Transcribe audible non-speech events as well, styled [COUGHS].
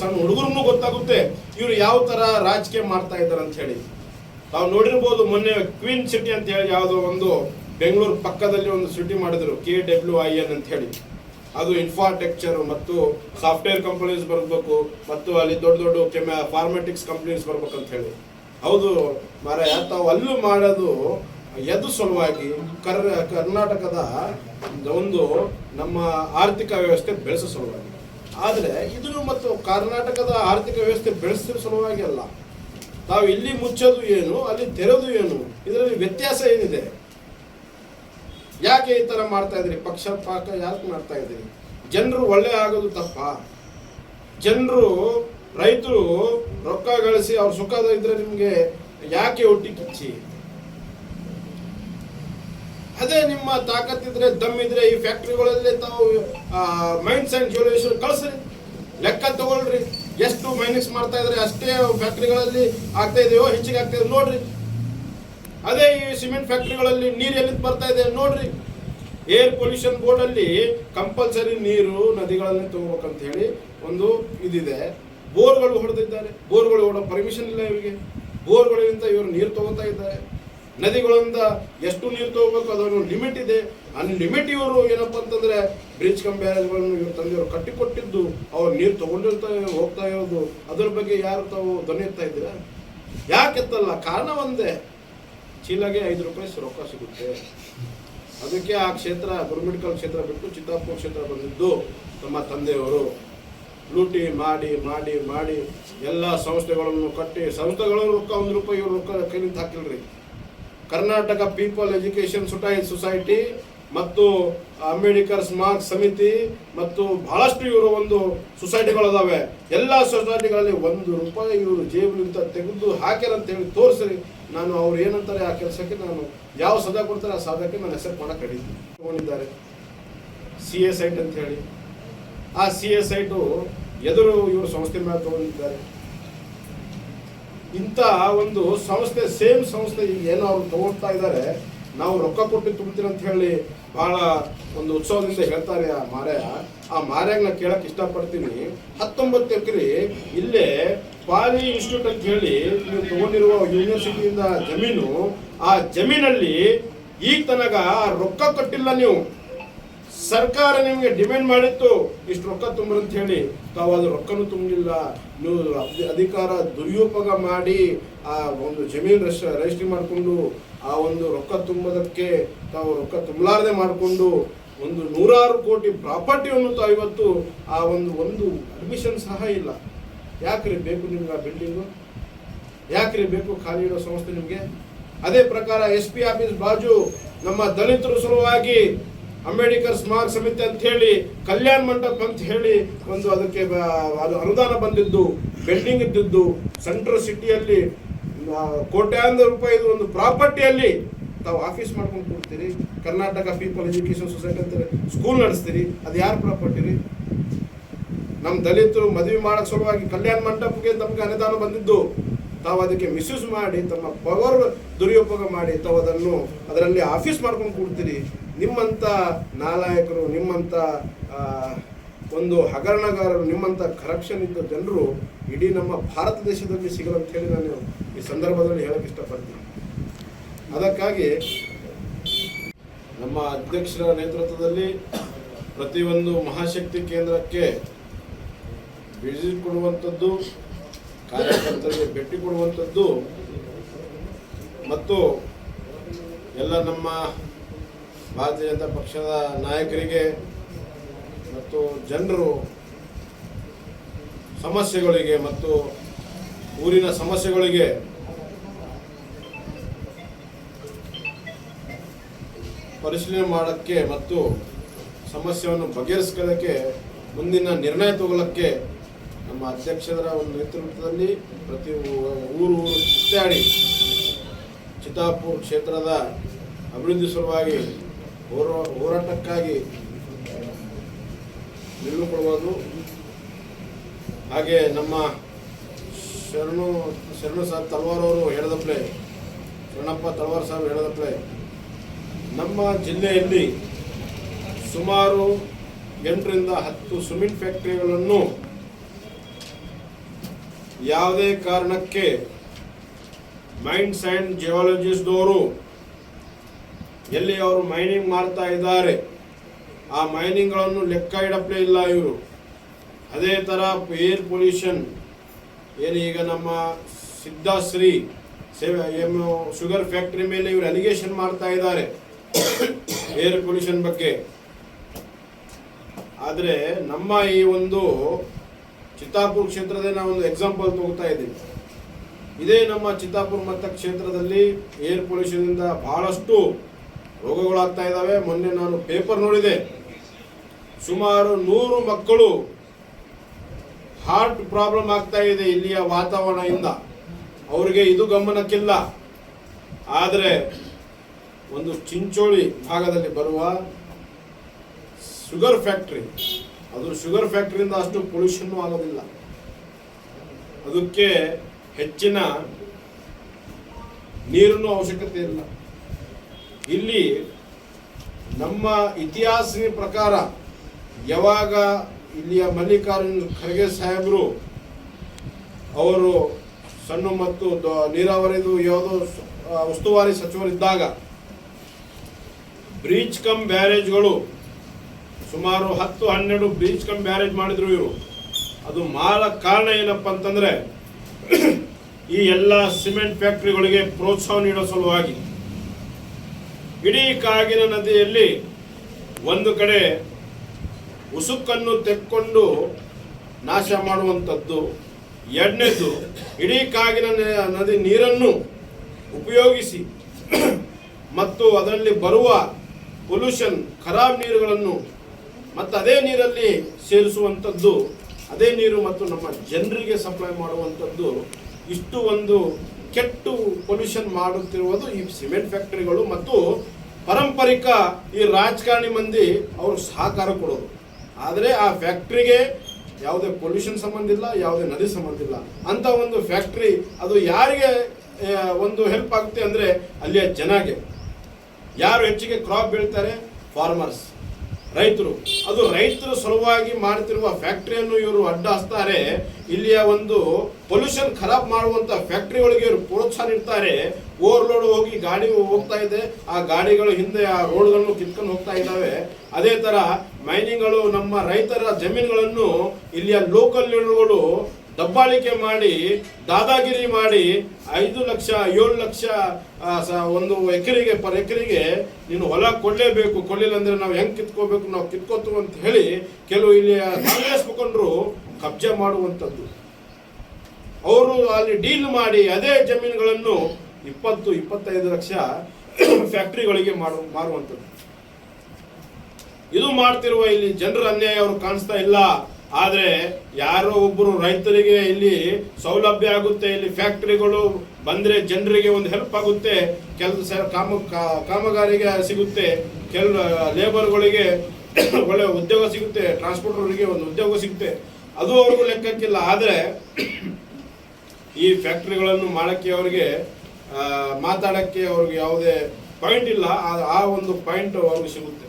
ಸಣ್ಣ ಹುಡುಗರು ಗೊತ್ತಾಗುತ್ತೆ ಇವರು ಯಾವ ತರ ರಾಜಕೀಯ ಮಾಡ್ತಾ ಇದ್ದಾರೆ ಅಂತ ಹೇಳಿ. ನಾವು ನೋಡಿರ್ಬೋದು ಮೊನ್ನೆ ಕ್ವೀನ್ ಸಿಟಿ ಅಂತ ಹೇಳಿ ಯಾವುದೋ ಒಂದು ಬೆಂಗಳೂರು ಪಕ್ಕದಲ್ಲಿ ಒಂದು ಸಿಟಿ ಮಾಡಿದ್ರು ಕೆ ಡಬ್ಲ್ಯೂ ಐ ಎನ್ ಅಂತ ಹೇಳಿ. ಅದು ಇನ್ಫ್ರಾಸ್ಟ್ರಕ್ಚರ್ ಮತ್ತು ಸಾಫ್ಟ್ವೇರ್ ಕಂಪನೀಸ್ ಬರಬೇಕು ಮತ್ತು ಅಲ್ಲಿ ದೊಡ್ಡ ದೊಡ್ಡ ಕೆಮ ಫಾರ್ಮೆಟಿಕ್ಸ್ ಕಂಪನೀಸ್ ಅಂತ ಹೇಳಿ. ಹೌದು ಮಾರಾಯ, ತಾವು ಅಲ್ಲೂ ಮಾಡೋದು ಎದು ಸಲುವಾಗಿ ಕರ್ ಕರ್ನಾಟಕದ ಒಂದು ನಮ್ಮ ಆರ್ಥಿಕ ವ್ಯವಸ್ಥೆ ಬೆಳೆಸೋ ಸಲುವಾಗಿ. ಆದರೆ ಇದನ್ನು ಮತ್ತು ಕರ್ನಾಟಕದ ಆರ್ಥಿಕ ವ್ಯವಸ್ಥೆ ಬೆಳೆಸಿದ ಸಲುವಾಗಿ ಅಲ್ಲ. ತಾವು ಇಲ್ಲಿ ಮುಚ್ಚೋದು ಏನು, ಅಲ್ಲಿ ತೆರೆದು ಏನು, ಇದರಲ್ಲಿ ವ್ಯತ್ಯಾಸ ಏನಿದೆ? ಯಾಕೆ ಈ ಥರ ಮಾಡ್ತಾ ಇದ್ರಿ ಪಕ್ಷ, ಪಾಕ ಯಾಕೆ ಮಾಡ್ತಾ ಇದ್ರಿ ಜನರು ಒಳ್ಳೆ ಆಗೋದು ತಪ್ಪ. ಜನರು, ರೈತರು ರೊಕ್ಕ ಗಳಿಸಿ ಅವ್ರ ಸುಖದ ಇದ್ರೆ ನಿಮಗೆ ಯಾಕೆ ಒಟ್ಟಿ ಕಿಚ್ಚಿ? ಅದೇ ನಿಮ್ಮ ತಾಕತ್ತಿದ್ರೆ, ದಮ್ ಇದ್ರೆ ಈ ಫ್ಯಾಕ್ಟ್ರಿಗಳಲ್ಲಿ ತಾವು ಮೈನ್ಸ್ ಅಂಡ್ ಜ್ಯುವೆಲರೀಸ್ ಕಳಿಸ್ರಿ. ಲೆಕ್ಕ ತಗೊಳ್ರಿ. ಎಷ್ಟು ಮೈನಿಂಗ್ಸ್ ಮಾಡ್ತಾ ಇದ್ರೆ, ಅಷ್ಟೇ ಫ್ಯಾಕ್ಟ್ರಿಗಳಲ್ಲಿ ಆಗ್ತಾ ಇದೆಯೋ, ಹೆಚ್ಚಿಗೆ ಆಗ್ತಾ ಇದೆ ನೋಡ್ರಿ. ಅದೇ ಈ ಸಿಮೆಂಟ್ ಫ್ಯಾಕ್ಟ್ರಿಗಳಲ್ಲಿ ನೀರು ಎಲ್ಲಿಂದ ಬರ್ತಾ ಇದೆ, ನೋಡ್ರಿ. ಏರ್ ಪೊಲ್ಯೂಷನ್ ಬೋರ್ಡ್ ಅಲ್ಲಿ ಕಂಪಲ್ಸರಿ ನೀರು ನದಿಗಳಲ್ಲಿ ತಗೋಬೇಕಂತ ಹೇಳಿ ಒಂದು ಇದಿದೆ. ಬೋರ್ಗಳು ಹೊಡೆದಿದ್ದಾರೆ. ಬೋರ್ಗಳು ಹೊಡೋ ಪರ್ಮಿಷನ್ ಇಲ್ಲ ಇವರಿಗೆ. ಬೋರ್ಗಳಿಂದ ಇವರು ನೀರು ತಗೋತಾ ಇದ್ದಾರೆ. ನದಿಗಳಿಂದ ಎಷ್ಟು ನೀರು ತಗೋಬೇಕು, ಅದೊಂದು ಲಿಮಿಟ್ ಇದೆ. ಅನ್ಲಿಮಿಟ್ ಇವರು ಏನಪ್ಪ ಅಂತಂದ್ರೆ ಬ್ರಿಡ್ಜ್ ಕಮ್ ಬ್ಯಾರೇಜ್ಗಳನ್ನು ಇವ್ರ ತಂದೆಯವರು ಕಟ್ಟಿಕೊಟ್ಟಿದ್ದು, ಅವ್ರು ನೀರು ತಗೊಂಡಿರ್ತಾ ಹೋಗ್ತಾ ಇರೋದು. ಅದ್ರ ಬಗ್ಗೆ ಯಾರು ತಾವು ಧ್ವನಿ ಎತ್ತಾ ಇದ್ದೀರಾ? ಯಾಕೆ ಎತ್ತಲ್ಲ? ಕಾರಣ ಒಂದೇ, ಚೀಲಗೆ ಐದು ರೂಪಾಯಿ ರೊಕ್ಕ ಸಿಗುತ್ತೆ. ಅದಕ್ಕೆ ಆ ಕ್ಷೇತ್ರ ಗುರುಮಿಡ್ಕಲ್ ಕ್ಷೇತ್ರ ಬಿಟ್ಟು ಚಿತ್ತಾಪುರ ಕ್ಷೇತ್ರ ಬಂದಿದ್ದು ನಮ್ಮ ತಂದೆಯವರು. ಲೂಟಿ ಮಾಡಿ ಮಾಡಿ ಮಾಡಿ ಎಲ್ಲ ಸಂಸ್ಥೆಗಳನ್ನು ಕಟ್ಟಿ, ಸಂಸ್ಥೆಗಳ ರೊಕ್ಕ ಒಂದು ರೂಪಾಯಿ ಇವ್ರು ರೊಕ್ಕ ಕೈಲಿಂದ ಹಾಕಿಲ್ರಿ. Karnataka people education soci society ಮತ್ತು ಅಂಬೇಡ್ಕರ್ ಸ್ಮಾರ್ಕ್ ಸಮಿತಿ ಮತ್ತು ಬಹಳಷ್ಟು ಇವರು ಒಂದು ಸೊಸೈಟಿಗಳಿದಾವೆ. ಎಲ್ಲ ಸೊಸೈಟಿಗಳಲ್ಲಿ ಒಂದು ರೂಪಾಯಿ ಇವರು ಜೇಬಿನಿಂದ ತೆಗೆದು ಹಾಕ್ಯಾರ ಅಂತ ಹೇಳಿ ತೋರಿಸ್ರಿ. ನಾನು ಅವ್ರು ಏನಂತಾರೆ ಆ ಕೆಲಸಕ್ಕೆ ನಾನು ಯಾವ ಸದಾ ಕೊಡ್ತಾರೆ ಆ ಸದಕ್ಕೆ ನಾನು ಹೆಸರು ಮಾಡಕ್ಕೆ ಕಡಿತೀನಿ ತಗೊಂಡಿದ್ದಾರೆ. ಸಿ ಎ ಸೈಟ್ ಅಂತ ಹೇಳಿ. ಆ ಸಿ ಎ ಸೈಟು ಎದುರು ಇವರು ಸಂಸ್ಥೆ ಮೇಲೆ ತಗೊಂಡಿದ್ದಾರೆ. ಇಂಥ ಒಂದು ಸಂಸ್ಥೆ ಸೇಮ್ ಸಂಸ್ಥೆ ಈಗ ಏನೋ ಅವ್ರು ತಗೊಳ್ತಾ ಇದ್ದಾರೆ ನಾವು ರೊಕ್ಕ ಕೊಟ್ಟು ತುಂಬ್ತೀರ ಅಂತ ಹೇಳಿ ಬಹಳ ಒಂದು ಉತ್ಸವದಿಂದ ಹೇಳ್ತಾರೆ ಆ ಮಾರ್ಯ ಆ ಮಾರ್ಯಾಗ ನಾ ಕೇಳಕ್ ಇಷ್ಟಪಡ್ತೀನಿ. ಹತ್ತೊಂಬತ್ತು ಎಕರೆ ಇಲ್ಲೇ ಪಾಲಿ ಇನ್ಸ್ಟಿಟ್ಯೂಟ್ ಅಂತ ಹೇಳಿ ನೀವು ತಗೊಂಡಿರುವ ಯೂನಿವರ್ಸಿಟಿಯಿಂದ ಜಮೀನು, ಆ ಜಮೀನಲ್ಲಿ ಈಗ ತನಕ ರೊಕ್ಕ ಕೊಟ್ಟಿಲ್ಲ ನೀವು. ಸರ್ಕಾರ ನಿಮಗೆ ಡಿಮ್ಯಾಂಡ್ ಮಾಡಿತ್ತು, ಇಷ್ಟು ರೊಕ್ಕ ತುಂಬ್ರಂತ ಹೇಳಿ ತಾವು ಅದು ರೊಕ್ಕನೂ ತುಂಬಲಿಲ್ಲ. ನೀವು ಅಧಿ- ಅಧಿಕಾರ ದುರುಪಯೋಗ ಮಾಡಿ, ಆ ಒಂದು ಜಮೀನು ರಿಜಿಸ್ಟ್ರಿ ಮಾಡಿಕೊಂಡು, ಆ ಒಂದು ರೊಕ್ಕ ತುಂಬೋದಕ್ಕೆ ತಾವು ರೊಕ್ಕ ತುಂಬಲಾರದೆ ಮಾಡಿಕೊಂಡು, ಒಂದು ನೂರಾರು ಕೋಟಿ ಪ್ರಾಪರ್ಟಿಯನ್ನು ತಾವು ಇವತ್ತು ಆ ಒಂದು ಒಂದು ಅಡ್ಮಿಷನ್ ಸಹ ಇಲ್ಲ. ಯಾಕ್ರಿ ಬೇಕು ನಿಮ್ಗೆ ಆ ಬಿಲ್ಡಿಂಗು ಯಾಕ್ರಿ ಬೇಕು ಖಾಲಿ ಇಡೋ ಸಂಸ್ಥೆ ನಿಮಗೆ? ಅದೇ ಪ್ರಕಾರ ಎಸ್ ಪಿ ಆಫೀಸ್ ಬಾಜು ನಮ್ಮ ದಲಿತರು ಸಲುವಾಗಿ ಅಂಬೇಡ್ಕರ್ ಸ್ಮಾರಕ ಸಮಿತಿ ಅಂತ ಹೇಳಿ, ಕಲ್ಯಾಣ ಮಂಟಪ ಅಂತ ಹೇಳಿ ಒಂದು ಅದಕ್ಕೆ ಅದು ಅನುದಾನ ಬಂದಿದ್ದು ಬಿಲ್ಡಿಂಗ್ ಇದ್ದಿದ್ದು ಸೆಂಟ್ರಲ್ ಸಿಟಿಯಲ್ಲಿ ಕೋಟ್ಯಾಂತರ ರೂಪಾಯಿ ಒಂದು ಪ್ರಾಪರ್ಟಿಯಲ್ಲಿ ತಾವು ಆಫೀಸ್ ಮಾಡ್ಕೊಂಡು ಕೊಡ್ತೀರಿ ಕರ್ನಾಟಕ ಪೀಪಲ್ ಎಜುಕೇಶನ್ ಸೊಸೈಟಿ ಅಂತ ಸ್ಕೂಲ್ ನಡೆಸ್ತೀರಿ. ಅದು ಯಾರು ಪ್ರಾಪರ್ಟಿ ರೀ? ನಮ್ಮ ದಲಿತರು ಮದುವೆ ಮಾಡೋಕ್ಕೆ ಸಲುವಾಗಿ ಕಲ್ಯಾಣ ಮಂಟಪಕ್ಕೆ ನಮಗೆ ಅನುದಾನ ಬಂದಿದ್ದು. ತಾವು ಅದಕ್ಕೆ ಮಿಸ್ಯೂಸ್ ಮಾಡಿ, ತಮ್ಮ ಪವರ್ ದುರುಪಯೋಗ ಮಾಡಿ, ತಾವು ಅದನ್ನು ಅದರಲ್ಲಿ ಆಫೀಸ್ ಮಾಡ್ಕೊಂಡು ಕೂಡ್ತೀರಿ. ನಿಮ್ಮಂಥ ನಾಲಾಯಕರು ನಿಮ್ಮಂಥ ಒಂದು ಹಗರಣಗಾರರು ನಿಮ್ಮಂಥ ಕರಪ್ಷನ್ ಇದ್ದ ಜನರು ಇಡೀ ನಮ್ಮ ಭಾರತ ದೇಶದಲ್ಲಿ ಸಿಗಲ್ಲ ಅಂತ ಹೇಳಿ ನಾನು ಈ ಸಂದರ್ಭದಲ್ಲಿ ಹೇಳಕ್ಕೆ ಇಷ್ಟಪಡ್ತೀನಿ. ಅದಕ್ಕಾಗಿ ನಮ್ಮ ಅಧ್ಯಕ್ಷರ ನೇತೃತ್ವದಲ್ಲಿ ಪ್ರತಿಯೊಂದು ಮಹಾಶಕ್ತಿ ಕೇಂದ್ರಕ್ಕೆ ವಿಸಿಟ್ ಕೊಡುವಂಥದ್ದು ಕಾರ್ಯಕರ್ತರಿಗೆ ಭೇಟಿ ಕೊಡುವಂಥದ್ದು ಮತ್ತು ಎಲ್ಲ ನಮ್ಮ ಭಾರತೀಯ ಜನತಾ ಪಕ್ಷದ ನಾಯಕರಿಗೆ ಮತ್ತು ಜನರು ಸಮಸ್ಯೆಗಳಿಗೆ ಮತ್ತು ಊರಿನ ಸಮಸ್ಯೆಗಳಿಗೆ ಪರಿಶೀಲನೆ ಮಾಡೋಕ್ಕೆ ಮತ್ತು ಸಮಸ್ಯೆಯನ್ನು ಬಗೆಹರಿಸ್ಕೊಳ್ಳೋಕ್ಕೆ ಮುಂದಿನ ನಿರ್ಣಯ ತಗೊಳ್ಳೋಕ್ಕೆ ಅಧ್ಯಕ್ಷರ ಒಂದು ನೇತೃತ್ವದಲ್ಲಿ ಪ್ರತಿ ಊರು ಊರು ಸುತ್ತಾಡಿ ಚಿತ್ತಾಪುರ ಕ್ಷೇತ್ರದ ಅಭಿವೃದ್ಧಿ ಸಲುವಾಗಿ ಹೋರಾ, ಹೋರಾಟಕ್ಕಾಗಿ ನಿಲ್ಲುಕೊಳ್ಬೋದು ಹಾಗೆ ನಮ್ಮ ಶರಣು ಶರಣು ಸಾಬ್ ತಳವಾರವರು ಹೇಳಿದಪ್ಲೆ, ಶರಣಪ್ಪ ತಲ್ವಾರ್ ಸಾಹೇಬ್ ಹೇಳಿದಪ್ಲೆ, ನಮ್ಮ ಜಿಲ್ಲೆಯಲ್ಲಿ ಸುಮಾರು ಎಂಟರಿಂದ ಹತ್ತು ಸಿಮೆಂಟ್ ಫ್ಯಾಕ್ಟರಿಗಳನ್ನು ಯಾವುದೇ ಕಾರಣಕ್ಕೆ ಮೈನ್ಸ್ ಆ್ಯಂಡ್ ಜಿಯಾಲಜಿಸ್ಟ್ದವರು ಎಲ್ಲಿ ಅವರು ಮೈನಿಂಗ್ ಮಾಡ್ತಾ ಇದ್ದಾರೆ, ಆ ಮೈನಿಂಗ್ಗಳನ್ನು ಲೆಕ್ಕ ಇಡಪ್ಲೇ ಇಲ್ಲ ಇವರು. ಅದೇ ಥರ ಏರ್ ಪೊಲ್ಯೂಷನ್, ಏನು ಈಗ ನಮ್ಮ ಸಿದ್ಧಾಶ್ರೀ ಸೇವೆ, ಏನು ಶುಗರ್ ಫ್ಯಾಕ್ಟ್ರಿ ಮೇಲೆ ಇವರು ಅಲಿಗೇಷನ್ ಮಾಡ್ತಾ ಇದ್ದಾರೆ [COUGHS] ಏರ್ ಪೊಲ್ಯೂಷನ್ ಬಗ್ಗೆ. ಆದರೆ ನಮ್ಮ ಈ ಒಂದು ಚಿತ್ತಾಪುರ ಕ್ಷೇತ್ರದೇ ನಾವು ಒಂದು ಎಕ್ಸಾಂಪಲ್ ತಗೋತಾ ಇದ್ದೀವಿ. ಇದೇ ನಮ್ಮ ಚಿತ್ತಾಪುರ ಮತ ಕ್ಷೇತ್ರದಲ್ಲಿ ಏರ್ ಪೊಲ್ಯೂಷನ್ನಿಂದ ಬಹಳಷ್ಟು ರೋಗಗಳಾಗ್ತಾ ಇದ್ದಾವೆ. ಮೊನ್ನೆ ನಾನು ಪೇಪರ್ ನೋಡಿದೆ. ಸುಮಾರು ನೂರು ಮಕ್ಕಳು ಹಾರ್ಟ್ ಪ್ರಾಬ್ಲಮ್ ಆಗ್ತಾ ಇದೆ ಇಲ್ಲಿಯ ವಾತಾವರಣದಿಂದ. ಅವರಿಗೆ ಇದು ಗಮನಕ್ಕಿಲ್ಲ. ಆದರೆ ಒಂದು ಚಿಂಚೋಳಿ ಭಾಗದಲ್ಲಿ ಬರುವ ಶುಗರ್ ಫ್ಯಾಕ್ಟ್ರಿ ಅದು ಶುಗರ್ ಫ್ಯಾಕ್ಟ್ರಿಯಿಂದ ಅಷ್ಟು ಪೊಲ್ಯೂಷನ್ ಆಗೋದಿಲ್ಲ. ಅದಕ್ಕೆ ಹೆಚ್ಚಿನ ನೀರಿನ ಅವಶ್ಯಕತೆ ಇಲ್ಲ. ಇಲ್ಲಿ ನಮ್ಮ ಇತಿಹಾಸಿನ ಪ್ರಕಾರ ಯಾವಾಗ ಇಲ್ಲಿಯ ಮಲ್ಲಿಕಾರ್ಜುನ ಖರ್ಗೆ ಸಾಹೇಬರು ಅವರು ಸಣ್ಣ ಮತ್ತು ನೀರಾವರಿದು ಯಾವುದೋ ಉಸ್ತುವಾರಿ ಸಚಿವರಿದ್ದಾಗ ಬ್ರೀಚ್ ಕಮ್ ಬ್ಯಾರೇಜ್ಗಳು ಸುಮಾರು ಹತ್ತು ಹನ್ನೆರಡು ಬ್ರೀಚ್ ಕಮ್ ಬ್ಯಾರೇಜ್ ಮಾಡಿದ್ರು ಇವರು. ಅದು ಮಾಲ ಕಾರಣ ಏನಪ್ಪ ಅಂತಂದ್ರೆ, [CLEARS THROAT] ಈ ಎಲ್ಲ ಸಿಮೆಂಟ್ ಫ್ಯಾಕ್ಟ್ರಿಗಳಿಗೆ ಪ್ರೋತ್ಸಾಹ ನೀಡೋ ಸಲುವಾಗಿ ಇಡೀ ಕಾಗಿನ ನದಿಯಲ್ಲಿ ಒಂದು ಕಡೆ ಉಸುಕನ್ನು ತೆಕ್ಕೊಂಡು ನಾಶ ಮಾಡುವಂಥದ್ದು, ಎರಡನೇದು ಇಡೀ ಕಾಗಿನ ನದಿ ನೀರನ್ನು ಉಪಯೋಗಿಸಿ, [CLEARS THROAT] ಮತ್ತು ಅದರಲ್ಲಿ ಬರುವ ಪೊಲ್ಯೂಷನ್, ಖರಾಬ್ ನೀರುಗಳನ್ನು ಮತ್ತು ಅದೇ ನೀರಲ್ಲಿ ಸೇರಿಸುವಂಥದ್ದು, ಅದೇ ನೀರು ಮತ್ತು ನಮ್ಮ ಜನರಿಗೆ ಸಪ್ಲೈ ಮಾಡುವಂಥದ್ದು ಇಷ್ಟು ಒಂದು ಕೆಟ್ಟು ಪೊಲ್ಯೂಷನ್ ಮಾಡುತ್ತಿರುವುದು ಈ ಸಿಮೆಂಟ್ ಫ್ಯಾಕ್ಟರಿಗಳು ಮತ್ತು ಪಾರಂಪರಿಕ ಈ ರಾಜಕಾರಣಿ ಮಂದಿ ಅವರು ಸಹಕಾರ ಕೊಡೋದು. ಆದರೆ ಆ ಫ್ಯಾಕ್ಟ್ರಿಗೆ ಯಾವುದೇ ಪೊಲ್ಯೂಷನ್ ಸಂಬಂಧ ಇಲ್ಲ, ಯಾವುದೇ ನದಿ ಸಂಬಂಧ ಇಲ್ಲ. ಅಂತ ಒಂದು ಫ್ಯಾಕ್ಟ್ರಿ ಅದು ಯಾರಿಗೆ ಒಂದು ಹೆಲ್ಪ್ ಆಗುತ್ತೆ ಅಂದರೆ ಅಲ್ಲಿಯ ಜನಗೆ. ಯಾರು ಹೆಚ್ಚಿಗೆ ಕ್ರಾಪ್ ಬೆಳೀತಾರೆ? ಫಾರ್ಮರ್ಸ್ ರೈತರು. ಅದು ರೈತರು ಸಲುವಾಗಿ ಮಾಡ್ತಿರುವ ಫ್ಯಾಕ್ಟ್ರಿಯನ್ನು ಇವರು ಅಡ್ಡ ಹಚ್ತಾರೆ ಇಲ್ಲಿಯ ಒಂದು ಪೊಲ್ಯೂಷನ್ ಖರಾಬ್ ಮಾಡುವಂತ ಫ್ಯಾಕ್ಟರಿಗಳಿಗೆ ಇವರು ಪ್ರೋತ್ಸಾಹ ನೀಡ್ತಾರೆ. ಓವರ್ಲೋಡ್ ಹೋಗಿ ಗಾಡಿ ಹೋಗ್ತಾ ಇದೆ. ಆ ಗಾಡಿಗಳು ಹಿಂದೆ ಆ ರೋಡ್ಗಳನ್ನು ಕಿತ್ಕೊಂಡು ಹೋಗ್ತಾ ಇದ್ದಾವೆ. ಅದೇ ತರ ಮೈನಿಂಗ್ಗಳು ನಮ್ಮ ರೈತರ ಜಮೀನುಗಳನ್ನು ಇಲ್ಲಿಯ ಲೋಕಲ್ ಲೀಡರ್ಗಳು ದಬ್ಬಾಳಿಕೆ ಮಾಡಿ, ದಾದಾಗಿರಿ ಮಾಡಿ ಐದು ಲಕ್ಷ, ಏಳು ಲಕ್ಷ ಒಂದು ಎಕರೆಗೆ ಪರ್ ಎಕರೆಗೆ ನೀನು ಹೊಲ ಕೊಡಲೇಬೇಕು. ಕೊಡಲಿಲ್ಲ ಅಂದ್ರೆ ನಾವು ಹೆಂಗೆ ಕಿತ್ಕೋಬೇಕು? ನಾವು ಕಿತ್ಕೋತೀವಿ ಅಂತ ಹೇಳಿ ಕೆಲವು ಇಲ್ಲಿ ಕಾಂಗ್ರೆಸ್ ಮುಖಂಡರು ಕಬ್ಜೆ ಮಾಡುವಂಥದ್ದು. ಅವರು ಅಲ್ಲಿ ಡೀಲ್ ಮಾಡಿ ಅದೇ ಜಮೀನುಗಳನ್ನು ಇಪ್ಪತ್ತು, ಇಪ್ಪತ್ತೈದು ಲಕ್ಷ ಫ್ಯಾಕ್ಟ್ರಿಗಳಿಗೆ ಮಾಡು, ಮಾರುವಂಥದ್ದು. ಇದು ಮಾಡ್ತಿರುವ ಇಲ್ಲಿ ಜನರ ಅನ್ಯಾಯ ಅವರು ಕಾಣಿಸ್ತಾ ಇಲ್ಲ. ಆದ್ರೆ ಯಾರೋ ಒಬ್ಬರು ರೈತರಿಗೆ ಇಲ್ಲಿ ಸೌಲಭ್ಯ ಆಗುತ್ತೆ. ಇಲ್ಲಿ ಫ್ಯಾಕ್ಟರಿಗಳು ಬಂದ್ರೆ ಜನರಿಗೆ ಒಂದು ಹೆಲ್ಪ್ ಆಗುತ್ತೆ ಕೆಲಸ ಕಾಮ ಕಾಮಗಾರಿಗೆ ಸಿಗುತ್ತೆ, ಕೆಲ ಲೇಬರ್ಗಳಿಗೆ [COUGHS] ಒಳ್ಳೆ ಉದ್ಯೋಗ ಸಿಗುತ್ತೆ ಟ್ರಾನ್ಸ್ಪೋರ್ಟರ್ಗಳಿಗೆ ಒಂದು ಉದ್ಯೋಗ ಸಿಗುತ್ತೆ. ಅದು ಅವ್ರಿಗೂ ಲೆಕ್ಕಕ್ಕಿಲ್ಲ, ಆದರೆ [COUGHS] ಈ ಫ್ಯಾಕ್ಟ್ರಿಗಳನ್ನು ಮಾಡೋಕ್ಕೆ ಅವ್ರಿಗೆ ಮಾತಾಡಕ್ಕೆ ಅವ್ರಿಗೆ ಯಾವುದೇ ಪಾಯಿಂಟ್ ಇಲ್ಲ, ಆ ಒಂದು ಪಾಯಿಂಟ್ ಅವ್ರಿಗೆ ಸಿಗುತ್ತೆ.